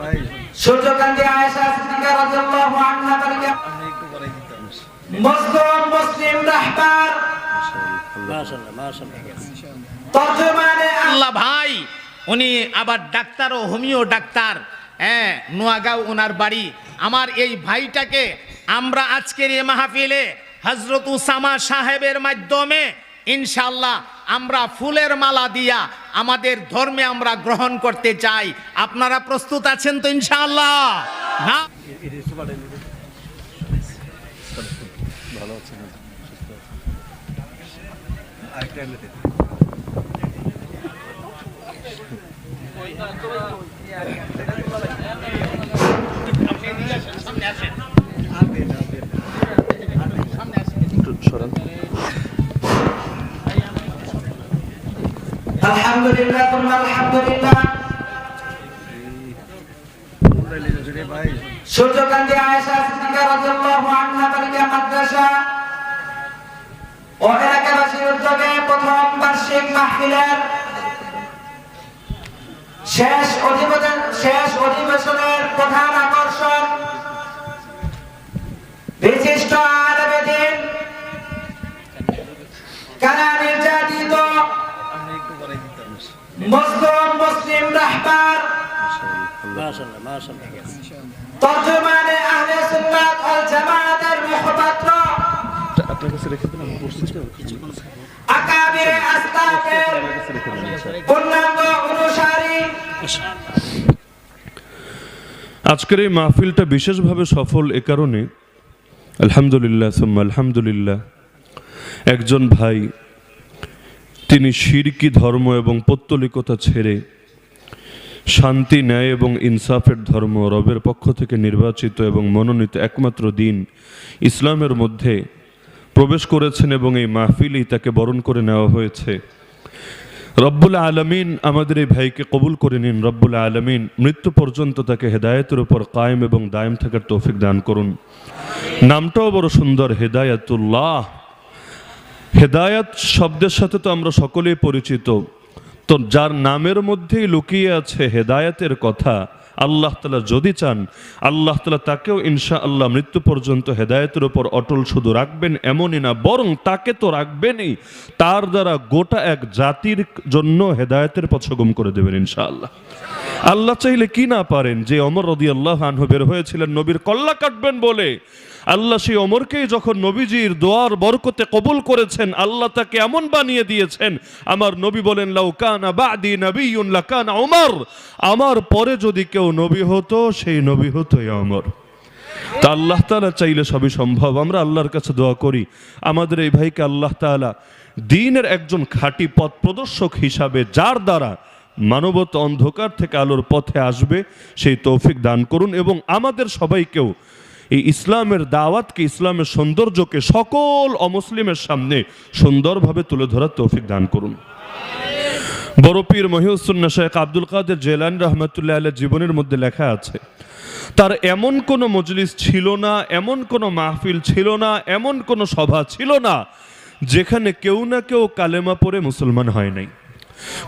ভাই সূর্যকান্তি আয়েশা সিদ্দিকা রাদিয়াল্লাহু আনহা আল্লাহ উনি আবার ডাক্তার ও হোমিও ডাক্তার। হ্যাঁ নোয়াগাঁও ওনার বাড়ি। আমার এই ভাইটাকে আমরা আজকের এই মাহফিলে হজরত উসামা সাহেবের মাধ্যমে ইনশাল্লাহ আমরা ফুলের মালা দিয়া আমাদের ধর্মে আমরা গ্রহণ করতে চাই। আপনারা প্রস্তুত আছেন তো ইনশাআল্লাহ? না। আলহামদুলিল্লাহ তুম্মা আলহামদুলিল্লাহ কোনটা নিয়ে যাচ্ছেন রে ভাই সূর্যকান্তি আয়েশা সিদ্দিকা রাদিয়াল্লাহু আনহা বালিকা মাদ্রাসা। ও এলাকাবাসীর উদ্যোগে প্রথম বার্ষিক মাহফিলের শেষ অধিবেশন শেষ অধিবেশনের প্রধান আকর্ষণ বিশিষ্ট আলমেদিন আমি একটু করাই দিতাম মুসলিম মুসলিম রাহবার। তর্জমানে আহলে সুন্নাত ওয়াল জামাতের মুখপাত্র। আপনার কাছে রেখে দিন আমি বসছি আকাবিরে আসলাফের পূর্ণাঙ্গ অনুসারী। আজকের এই মাহফিলটা বিশেষভাবে সফল এ কারণে আলহামদুলিল্লাহ সুম্মা আলহামদুলিল্লাহ একজন ভাই তিনি শিরকি ধর্ম এবং পৌত্তলিকতা ছেড়ে শান্তি, ন্যায় এবং ইনসাফের ধর্ম রবের পক্ষ থেকে নির্বাচিত এবং মনোনীত একমাত্র দিন ইসলামের মধ্যে প্রবেশ করেছেন এবং এই মাহফিলেই তাকে বরণ করে নেওয়া হয়েছে। রব্বুল আলমিন আমাদের এই ভাইকে কবুল করে নিন। রব্বুল আলমিন মৃত্যু পর্যন্ত তাকে হেদায়েতের উপর কায়েম এবং দায়েম থাকার তৌফিক দান করুন। নামটাও বড় সুন্দর, হেদায়াতুল্লাহ। হেদায়াত শব্দের সাথে তো আমরা সকলেই পরিচিত। তো যার নামের মধ্যেই লুকিয়ে আছে হেদায়াতের কথা, আল্লাহ তালা যদি চান, আল্লাহ তালা তাকেও ইনশা আল্লাহ মৃত্যু পর্যন্ত হেদায়তের উপর অটল শুধু রাখবেন এমনই না, বরং তাকে তো রাখবেনই। তার দ্বারা গোটা এক জাতির জন্য হেদায়তের পথ সুগম করে দেবেন ইনশা আল্লাহ আল্লাহ চাইলে কি না পারেন যে অমর রদি আল্লাহ আনহু বের হয়েছিলেন, নবীর কল্লা কাটবেন বলে। আল্লাহ সেই অমরকেই যখন নবীজির দোয়ার বরকতে কবুল করেছেন, আল্লাহ তাকে এমন বানিয়ে দিয়েছেন, আমার নবী বলেন লাউকানা বাদি নবিয়ুন লাকানা ওমর। আমার পরে যদি কেউ নবী হতো, সেই নবী হতো অমর। তা আল্লাহ তাআলা চাইলে সবই সম্ভব। আমরা আল্লাহর কাছে দোয়া করি, আমাদের এই ভাইকে আল্লাহ তাআলা দিনের একজন খাঁটি পথ প্রদর্শক হিসাবে, যার দ্বারা মানবত অন্ধকার থেকে আলোর পথে আসবে, সেই তৌফিক দান করুন এবং আমাদের সবাইকেও এই ইসলামের দাওয়াতকে, ইসলামের সৌন্দর্যকে সকল অমুসলিমের সামনে সুন্দরভাবে তুলে ধরার তৌফিক দান করুন। বড় পীর মহিউসুন্না শেখ আব্দুল কাদের জেলান রহমতুল্লাহ আল্লাহ জীবনের মধ্যে লেখা আছে, তার এমন কোনো মজলিস ছিল না, এমন কোনো মাহফিল ছিল না, এমন কোনো সভা ছিল না, যেখানে কেউ না কেউ কালেমা পড়ে মুসলমান হয় নাই।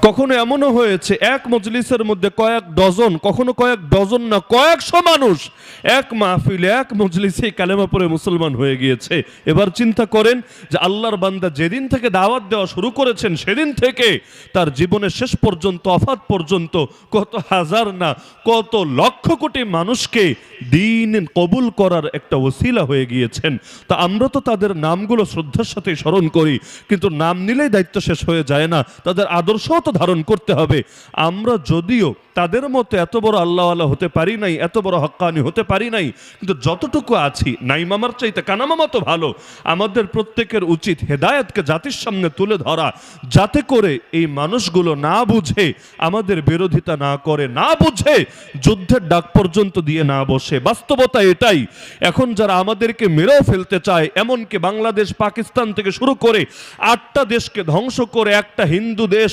কখনো এমনও হয়েছে, এক মজলিসের মধ্যে কয়েক ডজন, কখনো কয়েক ডজন না, কয়েকশো মানুষ, এক মাহফিলে, এক মজলিসে কালেমা পড়ে মুসলমান হয়ে গিয়েছে। এবার চিন্তা করেন যে আল্লাহর বান্দা যেদিন থেকে দাওয়াত দেওয়া শুরু করেছেন, সেদিন থেকে তার জীবনের শেষ পর্যন্ত, অফাত পর্যন্ত কত হাজার না, কত লক্ষ কোটি মানুষকে দিন কবুল করার একটা ওসিলা হয়ে গিয়েছেন। তা আমরা তো তাদের নামগুলো শ্রদ্ধার সাথে স্মরণ করি, কিন্তু নাম নিলেই দায়িত্ব শেষ হয়ে যায় না। তাদের আদর্শও তো ধারণ করতে হবে। আমরা যদিও তাদের মতো এত বড় আল্লাহওয়ালা হতে পারি নাই, এত বড় হক্কানি হতে পারি নাই, কিন্তু যতটুকু আছি নাই মামার চাইতে কানামামা তো ভালো, আমাদের প্রত্যেকের উচিত হেদায়তকে জাতির সামনে তুলে ধরা, যাতে করে এই মানুষগুলো না বুঝে, আমাদের বিরোধিতা না করে, না বুঝে, যুদ্ধের ডাক পর্যন্ত দিয়ে না বসে। বাস্তবতা এটাই, এখন যারা আমাদেরকে মেরেও ফেলতে চায়, এমনকি বাংলাদেশ, পাকিস্তান থেকে শুরু করে আটটা দেশকে ধ্বংস করে একটা হিন্দু দেশ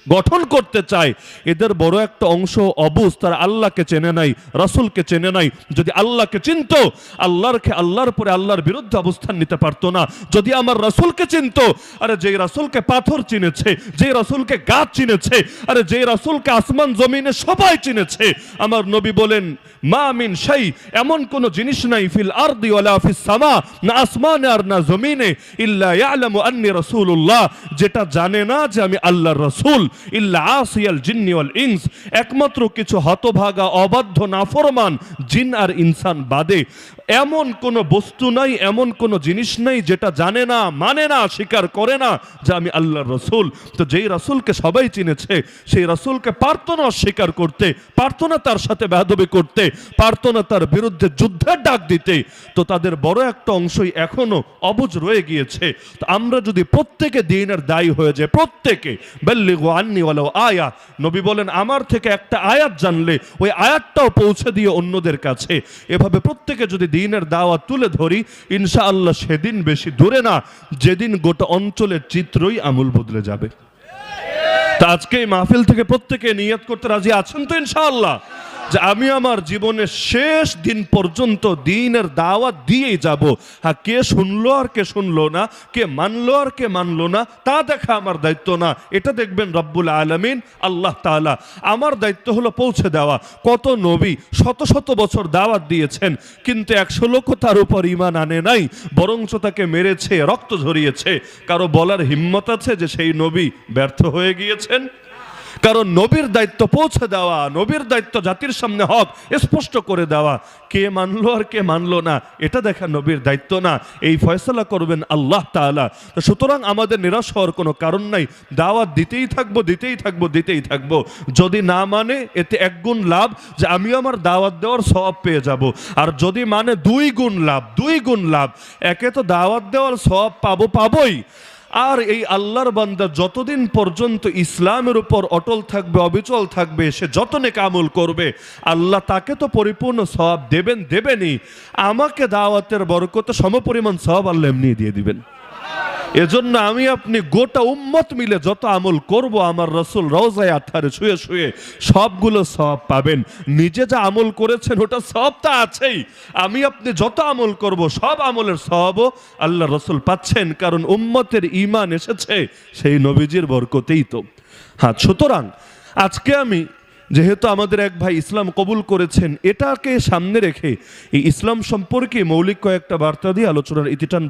গঠন করতে চায়। এদের বড় একটা অংশ অবুজ, তারা আল্লাহকে চেনে নাই, রাসূলকে চেনে নাই। যদি আল্লাহকে চিনতো, আল্লাহর আল্লাহর পরে আল্লাহর বিরুদ্ধে অবস্থান নিতে পারতো না। যদি আমার রাসূলকে চিনতো, আরে যেই রাসূলকে পাথর চিনেছে, যেই রাসূলকে গাছ চিনেছে, আরে যেই রাসূলকে আসমান, জমিনে সবাই চিনেছে, আমার নবী বলেন, মা মিন শাই, এমন কোন জিনিস নাই, ফিল ফিস সামা, না আসমানে আর না জমিনে, ইল্লা ইয়ালামু আন্নি রাসূলুল্লাহ। যেটা জানে না যে আমি আল্লাহর রাসূল। একমাত্র কিছু হতভাগা, অবাধ্য, নাফরমান জিন আর ইনসান বাদে। এমন কোন বস্তু নাই, এমন কোন জিনিস নাই যেটা জানে না মানে না, স্বীকার করে না যে আমি আল্লাহর রসুল। তো যেই রাসূলকে সবাই চিনেছে, সেই রাসূলকে পারতো না অস্বীকার করতে পারতো না তার সাথে বেহাদবি করতে পারতো না তার বিরুদ্ধে যুদ্ধের ডাক দিতে, তো তাদের বড় একটা অংশই এখনও অবুজ রয়ে গিয়েছে। তো আমরা যদি প্রত্যেকে দিনের দায়ী হয়ে যায় প্রত্যেকে, বেল্লিগো আন্নি ওয়ালাও আয়া। নবী বলেন, আমার থেকে একটা আয়াত জানলে, ওই আয়াতটাও পৌঁছে দিয়ে অন্যদের কাছে। এভাবে প্রত্যেকে যদি দিনের দাওয়া তুলে ধরি ইনশা আল্লাহ সেদিন বেশি দূরে না, যেদিন গোটা অঞ্চলের চিত্রই আমূল বদলে যাবে। তা আজকে এই মাহফিল থেকে প্রত্যেকে নিয়ত করতে রাজি আছেন তো ইনশাআল্লাহ? যে আমি আমার জীবনের শেষ দিন পর্যন্ত দিনের দাওয়াত দিয়েই যাব। হ্যাঁ কে শুনলো আর কে শুনলো না, কে মানলো আর কে মানলো না, তা দেখা আমার দায়িত্ব না। এটা দেখবেন রব্বুল আলমিন, আল্লাহ তাআলা। আমার দায়িত্ব হলো পৌঁছে দেওয়া। কত নবী শত শত বছর দাওয়াত দিয়েছেন, কিন্তু একশো লোক তার উপর ইমান আনে নাই, বরঞ্চ তাকে মেরেছে, রক্ত ঝরিয়েছে। কারও বলার হিম্মত আছে যে সেই নবী ব্যর্থ হয়ে গিয়েছেন? কারণ নবীর দায়িত্ব পৌঁছে দেওয়া, নবীর দায়িত্ব জাতির সামনে হক স্পষ্ট করে দেওয়া। কে মানলো আর কে মানলো না, এটা দেখা নবীর দায়িত্ব না। এই ফয়সলা করবেন আল্লাহ তাআলা। তো সুতরাং আমাদের নিরাশ হওয়ার কোনো কারণ নাই। দাওয়াত দিতেই থাকব দিতেই থাকব দিতেই থাকব। যদি না মানে এতে এক গুণ লাভ যে আমি আমার দাওয়াত দেওয়ার সব পেয়ে যাব। আর যদি মানে দুই গুণ লাভ, দুই গুণ লাভ। একে তো দাওয়াত দেওয়ার সব পাবো, পাবোই। আর এই আল্লাহর বান্দা যতদিন পর্যন্ত ইসলামের উপর অটল থাকবে, অবিচল থাকবে, সে যত নেক আমল করবে, আল্লাহ তাকে তো পরিপূর্ণ সব দেবেন, দেবেনই। আমাকে দাওয়াতের বরকতে সমপরিমাণ সব আল্লাহ এমনি দিয়ে দিবেন। এজন্য আমি আপনি গোটা উম্মত মিলে যত আমল করব, আমার রসুল রওজায় আথারে শুয়ে শুয়ে সবগুলো সব পাবেন। নিজে যা আমল করেছেন, ওটা সব তা আছেই। আমি আপনি যত আমল করব, সব আমলের সবও আল্লাহ রসুল পাচ্ছেন, কারণ উম্মতের ইমান এসেছে সেই নবীজির বরকতেই তো। হ্যাঁ সুতরাং আজকে আমি, যেহেতু আমাদের এক ভাই ইসলাম কবুল করেছেন, এটাকে সামনে রেখে এই ইসলাম সম্পর্কে মৌলিক কয়েকটা বার্তা দিয়ে আলোচনার ইতি টানবো।